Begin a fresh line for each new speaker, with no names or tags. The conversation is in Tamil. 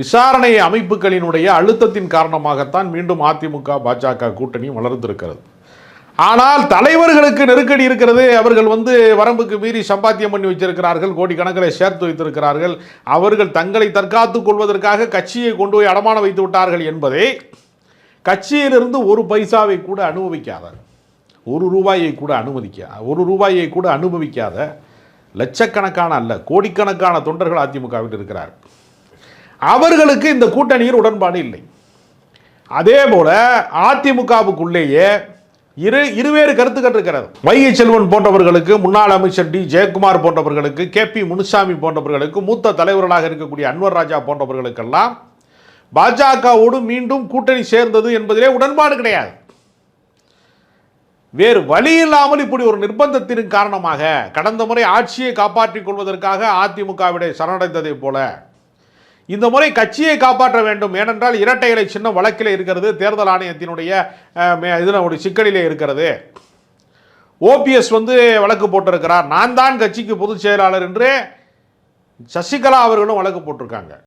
விசாரணை அமைப்புகளினுடைய அழுத்தத்தின் காரணமாகத்தான் மீண்டும் அதிமுக பாஜக கூட்டணி வளர்ந்திருக்கிறது. ஆனால் தலைவர்களுக்கு நெருக்கடி இருக்கிறது. அவர்கள் வந்து வரம்புக்கு மீறி சம்பாத்தியம் பண்ணி வச்சிருக்கிறார்கள். கோடிக்கணக்கில் சேர்த்து வைத்திருக்கிறார்கள். அவர்கள் தங்களை தற்காத்துக் கொள்வதற்காக கட்சியை கொண்டு போய் அடமானம் வைத்து விட்டார்கள் என்பதை கட்சியிலிருந்து ஒரு பைசாவை கூட அனுபவிக்காத ஒரு ரூபாயை கூட அனுமதிக்க ஒரு ரூபாயை கூட அனுபவிக்காத லட்சக்கணக்கான அல்ல கோடிக்கணக்கான தொண்டர்கள் அதிமுகவில் இருக்கிறார்கள். அவர்களுக்கு இந்த கூட்டணியில் உடன்பாடு இல்லை. அதே போல அதிமுகவுக்குள்ளேயே இரு இருவேறு கருத்துக்கள் இருக்கிறது. வைகை செல்வன் போன்றவர்களுக்கு முன்னாள் அமைச்சர் டி. ஜெயக்குமார் போன்றவர்களுக்கு கே. பி. முனுசாமி போன்றவர்களுக்கு மூத்த தலைவர்களாக இருக்கக்கூடிய அன்வர் ராஜா போன்றவர்களுக்கெல்லாம் பாஜகவோடு மீண்டும் கூட்டணி சேர்ந்தது என்பதிலே உடன்பாடு கிடையாது. வேறு வழி இல்லாமல் இப்படி ஒரு நிர்பந்தத்தின் காரணமாக கடந்த முறை ஆட்சியை காப்பாற்றிக் கொள்வதற்காக அதிமுகவிட சரணடைந்ததை போல இந்த முறை கட்சியை காப்பாற்ற வேண்டும். ஏனென்றால் இரட்டை இலை சின்னம் வழக்கில் இருக்கிறது. தேர்தல் ஆணையத்தினுடைய மே- இதில் ஒரு சிக்கலிலே இருக்கிறது. ஓபிஎஸ் வந்து வழக்கு போட்டிருக்கிறார். நான் தான் கட்சிக்கு பொதுச் செயலாளர் என்று சசிகலா அவர்களும் வழக்கு போட்டிருக்காங்க.